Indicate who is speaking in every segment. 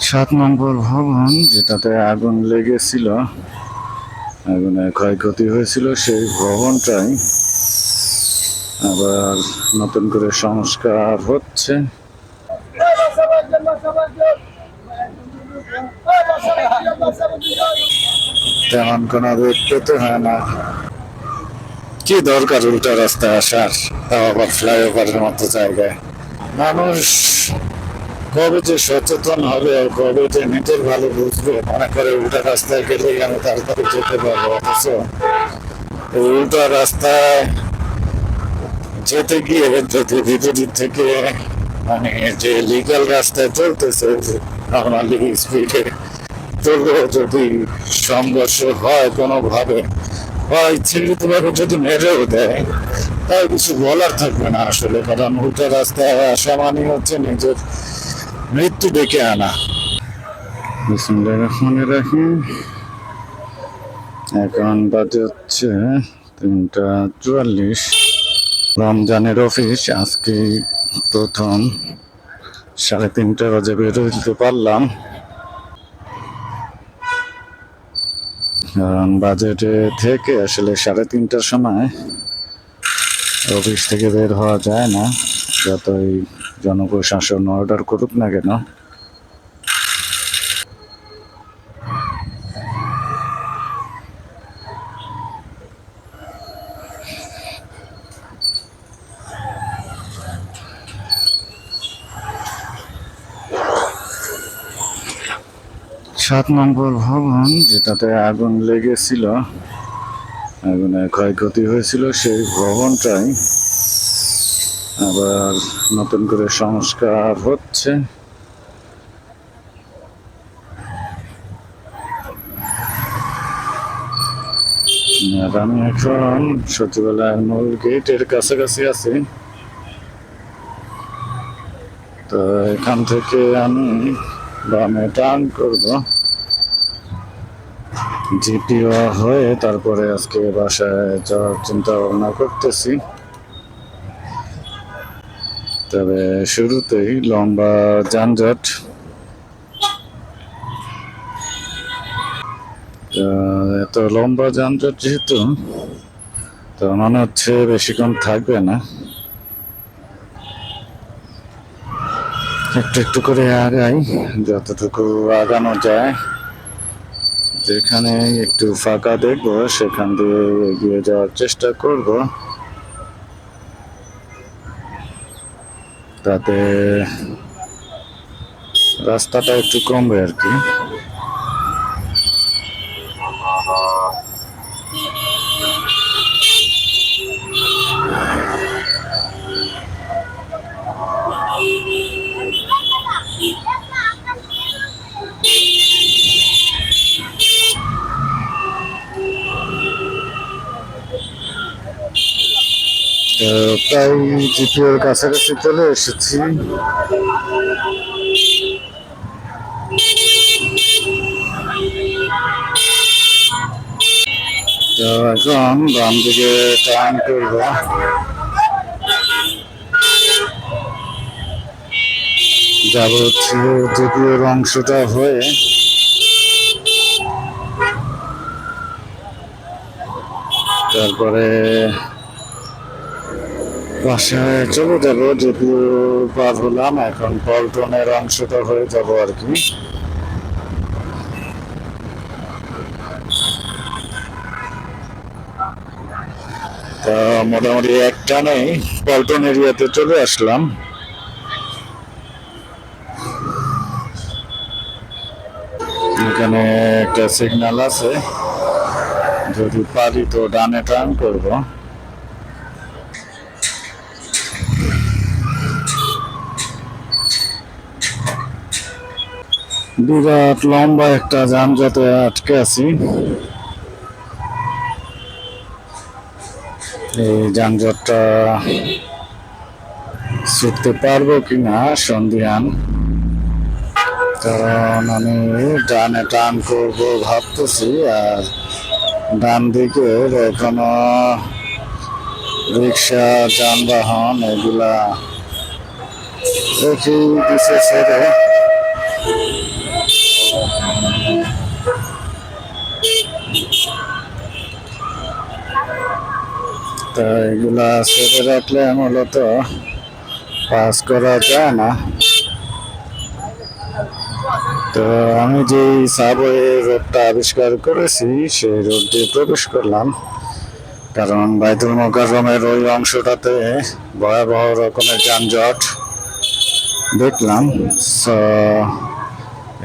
Speaker 1: সাত নম্বর ভবন, যেটাতে আগুন লেগেছিল আগুনে ক্ষয়ক্ষতি হয়েছিল, সেই ভবনটাই আবার নতুন করে সংস্কার হচ্ছে। তেমন কোনো রোদ পেতে হয় না। কি দরকার উল্টা রাস্তায় আসার? তাও আবার ফ্লাইওভারের মতো জায়গায়। মানুষ কবে যে সচেতন হবে আর কবে যে নিজের ভালো বুঝবে, মনে করে উল্টা রাস্তায় গেলেই আমি তাড়াতাড়ি যেতে পারব, অথচ উল্টা রাস্তায় যেতে গিয়ে যদি বিপরীত থেকে মানে যে লিগাল রাস্তায় চলতেছে নর্মালি স্পিডে চললেও যদি সংঘর্ষ হয় কোনোভাবে বা ইচ্ছাকৃতভাবে যদি মেরেও দেয় তাই কিছু বলার থাকবে না আসলে, কারণ উল্টা রাস্তায় আসা মানে হচ্ছে নিজের মৃত্যু ডেকে আনা। বিসমুল্লাহ রহমানির রাহিম। এখন বাজে হচ্ছে তিনটা চুয়াল্লিশ। রমজানের অফিস আজকে প্রথম সাড়ে তিনটা বাজে বেরোতে পারলাম। কারণ বাজেটে থেকে আসলে সাড়ে তিনটার সময় অফিস থেকে বের হওয়া যায় না। যতই জনপ্রশাসন অর্ডার করুক না কেন। সাত নম্বর ভবন যেটাতে আগুন লেগেছিল আগুনে ক্ষয়ক্ষতি হয়েছিল সেই ভবনটাই। আবার নতুন করে সংস্কার হচ্ছে। আমি এখন সচিবালয়ের মূল গেটের কাছাকাছি আছি। তো এখান থেকে আমি বামে টার্ন করব। জিপিও হয়ে তারপরে আজকে বাসায় যাওয়ার চিন্তা ভাবনা করতেছি। তবে শুরুতেই লম্বা যানজট। এত লম্বা যানজট যেহেতু, তো মনে হচ্ছে বেশিক্ষণ থাকবে না। একটু একটু করে আগাই, যতটুকু আগানো যায়। যেখানে একটু ফাঁকা দেখব, সেখান দিয়ে এগিয়ে যাওয়ার চেষ্টা করব। তাতে রাস্তাটা একটু কমবে আর কি তো প্রায় জিপিওর কাছাকাছি চলে এসেছি। তো এখন বাম দিকে টার্ন করব। যাব হচ্ছে জিপিওর অংশটা হয়ে। তারপরে বাসায় চলে যাব, যদিও পার হলাম, এখন পল্টনের অংশটা হয়ে যাব আর কি। তা মোটামুটি একটা নেই, পল্টন এরিয়াতে চলে আসলাম। এখানে একটা সিগন্যাল আছে, যদি পারি তো ডানে টার্ন করব। বিরাট লম্বা একটা যানজটে আটকে আছি। এই যানজটটা ছুটতে পারব কিনা সন্ধিয়ান কারণ আমি ডানে টান করব ভাবতেছি, আর ডান দিকে এখনও রিক্সা, যানবাহন এগুলা রেখেই দিছে ছেড়ে। তো এগুলা ছেড়ে রাখলে মূলত পাস করা যায় না। তো আমি যে সাবওয়ে রোডটা আবিষ্কার করেছি, সেই রোড দিয়ে প্রবেশ করলাম। কারণ বাইতুল মোকাররমের ওই অংশটাতে ভয়াবহ রকমের যানজট দেখলাম।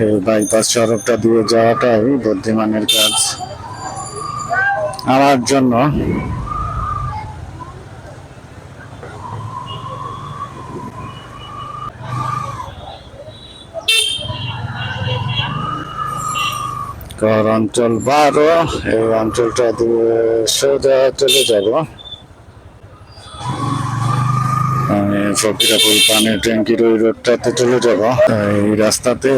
Speaker 1: এই বাইপাস সড়কটা দিয়ে যাওয়াটাই বুদ্ধিমানের কাজ। আমার জন্য কর অঞ্চল বারো। এই অঞ্চলটা সোজা চলে যাব। আমি ফকিরাপুর পানির ট্যাঙ্কির ওই রোডটাতে চলে যাব। এই রাস্তাতে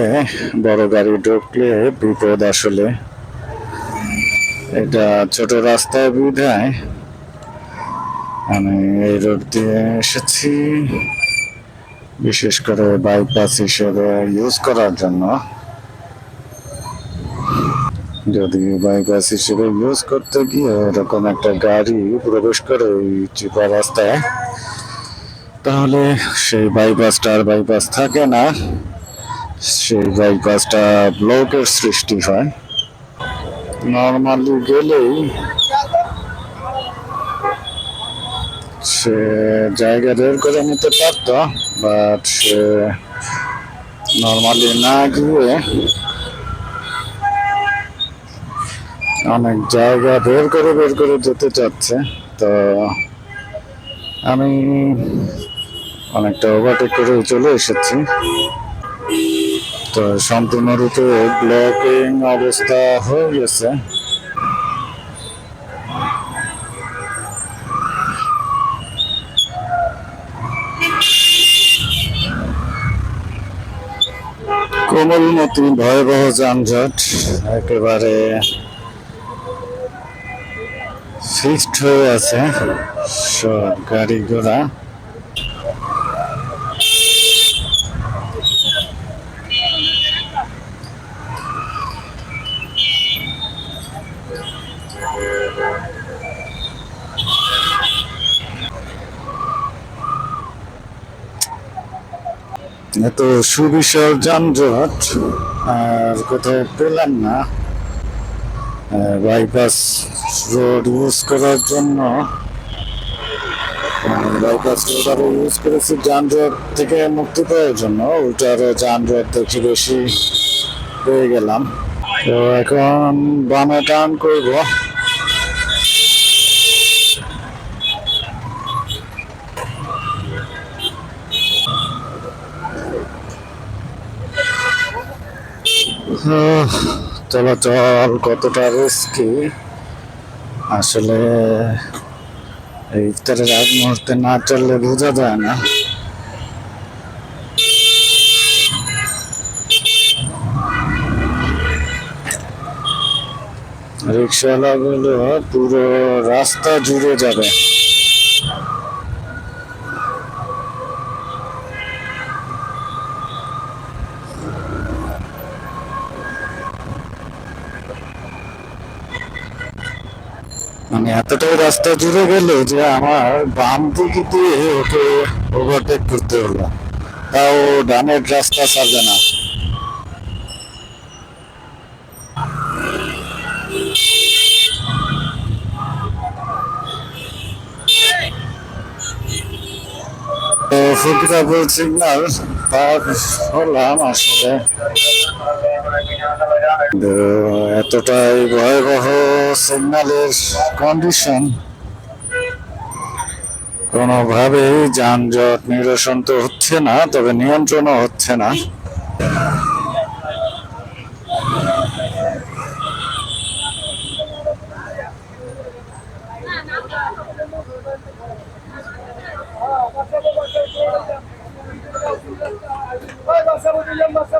Speaker 1: বড় গাড়ি ঢুকলে বিপদ আসলে। এটা ছোট রাস্তায় বিধায় আমি এই রোড দিয়ে এসেছি। বিশেষ করে বাইপাস হিসেবে ইউজ করার জন্য। যদি বাইপাস হিসেবে ইউজ করতে গিয়ে এরকম একটা গাড়ি প্রবেশ করে এই চিপা রাস্তায়, তাহলে সেই বাইপাসটা আর বাইপাস থাকে না। সেই বাইপাসটা ব্লকের সৃষ্টি হয়। নর্মালি গেলেই সে জায়গা বের করে নিতে পারতো বাট সে নর্মালি না গিয়ে অনেক জায়গা বের করে বের করে যেতে চাচ্ছে। তো আমি অনেকটা ওভারটেক করে চলে এসেছি। তো সম্পূর্ণরূপে ব্লকিং অবস্থা হয়ে গেছে। কোমলমতি ভয়াবহ যানজট, একেবারে ফিক্সড হয়ে আছে। সব গাড়ি ঘোড়া। এত সুবিশাল যানজট আর কোথাও পেলাম না? বাইপাস রোড ইউজ করার জন্য বাইপাস রোড আরও ইউজ করেছি যানজট থেকে মুক্তি পাওয়ার জন্য। উল্টো আরও যানজট দেখি বেশি পেয়ে গেলাম। তো এখন বামে টার্ন করব। আহ, চলাচল কতটা রিস্কি আসলে ইফতারের আগ মুহূর্তে না চললে বোঝা যায় না। রিক্সাওয়ালাগুলো পুরো রাস্তা জুড়ে যাবে। মানে এতটাই রাস্তা জুড়ে গেল যে আমার বাম দিকে দিয়ে ওকে ওভারটেক করতে হলো। তাও ডানের রাস্তা ছাড়বে না। তো ফকিরাপুর সিগন্যাল পার হলাম আসলে এতটাই ভয়াবহ সিগন্যালের কন্ডিশন কোনোভাবেই যানজট নিরসন তো হচ্ছে না, তবে নিয়ন্ত্রণও হচ্ছে না।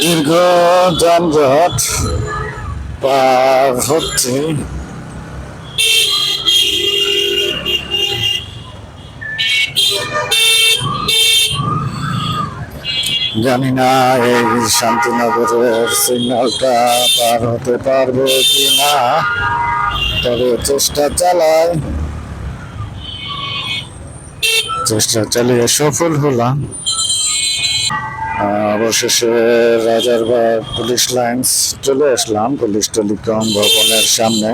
Speaker 1: দীর্ঘ যানজট পার হচ্ছে। জানি না এই শান্তিনগরের সিগন্যালটা পার হতে পারব কি না তবে চেষ্টা চালাই। চেষ্টা চালিয়ে সফল হলাম। অবশেষে রাজারবাগ পুলিশ লাইন্স চলে আসলাম, পুলিশ টেলিকম ভবনের সামনে।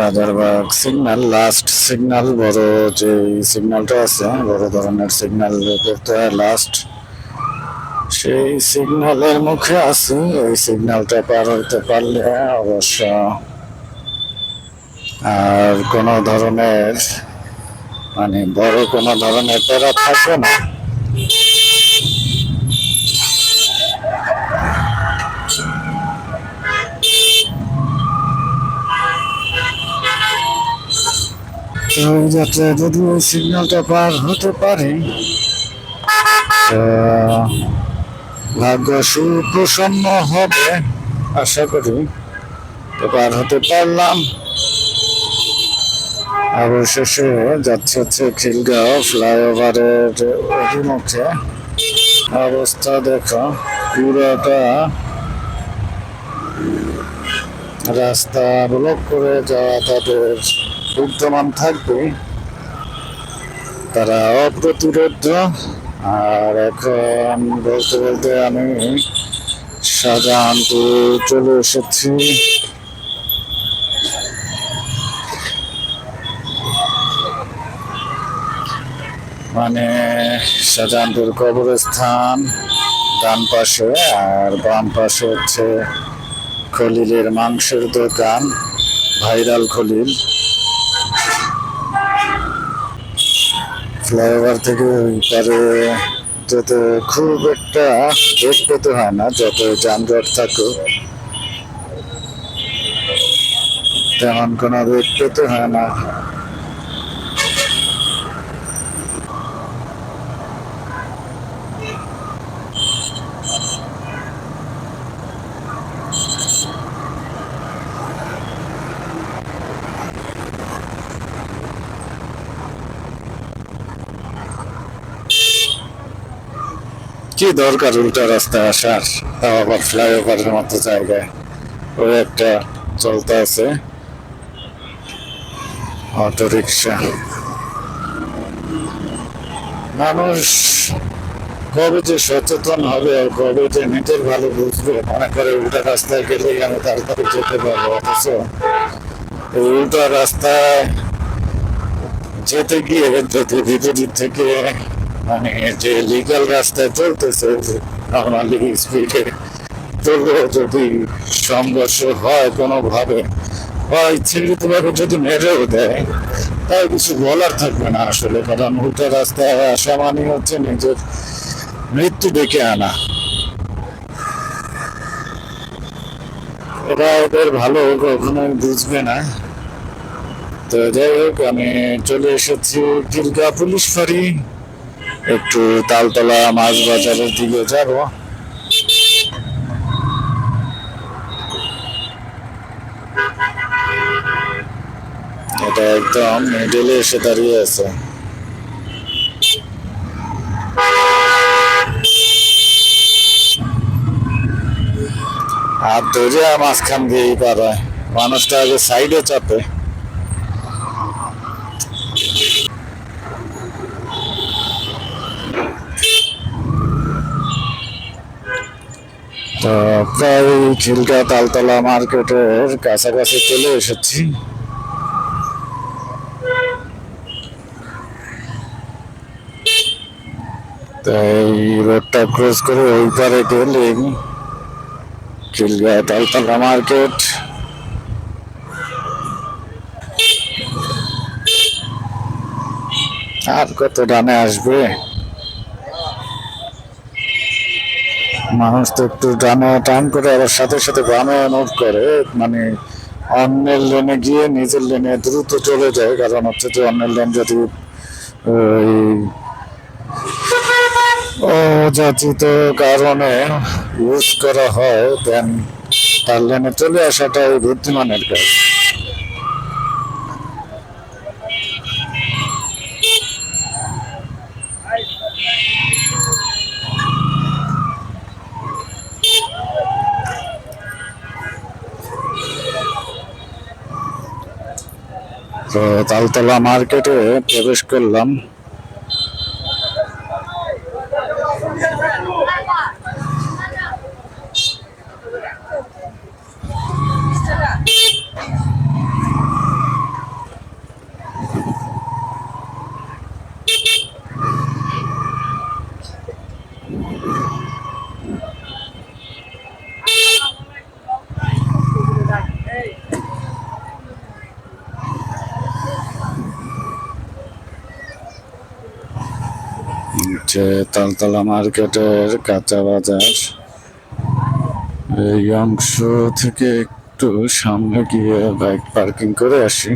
Speaker 1: রাজারবাগ সিগন্যাল লাস্ট সিগন্যাল বড় যে সিগন্যালটা আছে বড় ধরনের সিগন্যাল করতে হয় লাস্ট সেই সিগন্যালের মুখে আছি। ওই সিগন্যালটা পার হইতে পারলে অবশ্য আর কোনো ধরনের মানে বড় কোনো ধরনের প্যারা থাকবে না। যদি ওই সিগন্যালটা পার হতে পারি তো ভাগ্য সুপ্রসন্ন হবে। আশা করি। পার হতে পারলাম। অবশেষে যাচ্ছে হচ্ছে খিলগাঁও ফ্লাইওভারের অভিমুখে। অবস্থা দেখো, পুরোটা রাস্তা ব্লক করে যাওয়া তাদের বিদ্যমান থাকবে। তারা অপ্রতিরোধ। আর এখন বলতে বলতে আমি শাহজাহানপুর চলে এসেছি। মানে শাহজাহানপুর কবরস্থান, ডান পাশে, আর বাম পাশে হচ্ছে খলিলের মাংসের দোকান, ভাইরাল খলিল। ফ্লাইওভার থেকে পারে যত খুব একটা বেগ পেতে হয় না, যত যানজট থাকুক। তেমন কোনো বেগ পেতে হয় না। কি দরকার উল্টা রাস্তায় আসার? তাও আবার ফ্লাইওভারের মতো জায়গায়। ওই একটা চলতে আছে। অটো রিক্সা মানুষ কবে যে সচেতন হবে আর কবে যে নিজের ভালো বুঝবে, মনে করে উল্টা রাস্তায় গেলেই আমি তাড়াতাড়ি যেতে পারব, অথচ উল্টা রাস্তায় যেতে গিয়ে যদি বিপরীত থেকে মানে যে লিগাল রাস্তায় চলতেছে নর্মালি স্পিডে চললেও যদি সংঘর্ষ হয় কোনোভাবে বা ইচ্ছাকৃতভাবে যদি মেরেও দেয় তাই কিছু বলার থাকবে না আসলে। কারণ উল্টা রাস্তায় আসা মানে হচ্ছে নিজের মৃত্যু ডেকে আনা। এরা ওদের ভালো কখনোই বুঝবে না। তো যাই হোক, আমি চলে এসেছি দীর্ঘা পুলিশ ফাঁড়ি। একটু তালতলা মাছ বাজারের দিকে যাব। এটা একদম মিডলে এসে দাঁড়িয়ে আছে। আর ধরে মাঝখান দিয়েই পার হয়। মানুষটা আগে সাইডে চাপে। তো প্রায় খিলকা তালতলা মার্কেটের কাছাকাছি চলে এসেছি। তাই রোডটা ক্রস করে ওই পারে গেলেই খিলগা তালতলা মার্কেট। আর কত ডানে আসবে? মানুষ তো একটু ডানে টান করে আবার সাথে সাথে বামে মুভ করে। মানে অন্যের লেনে গিয়ে নিজের লেনে দ্রুত চলে যায়। কারণ হচ্ছে যে অন্যের লেন যদি ওই অযাচিত কারণে ইউজ করা হয় দেন তার লেনে চলে আসাটা আসাটাই বুদ্ধিমানের কাজ। তো তালতলা মার্কেটে প্রবেশ করলাম। যে তালতলা মার্কেটের কাঁচা বাজার। এই অংশ থেকে একটু সামনে গিয়ে বাইক পার্কিং করে আসি।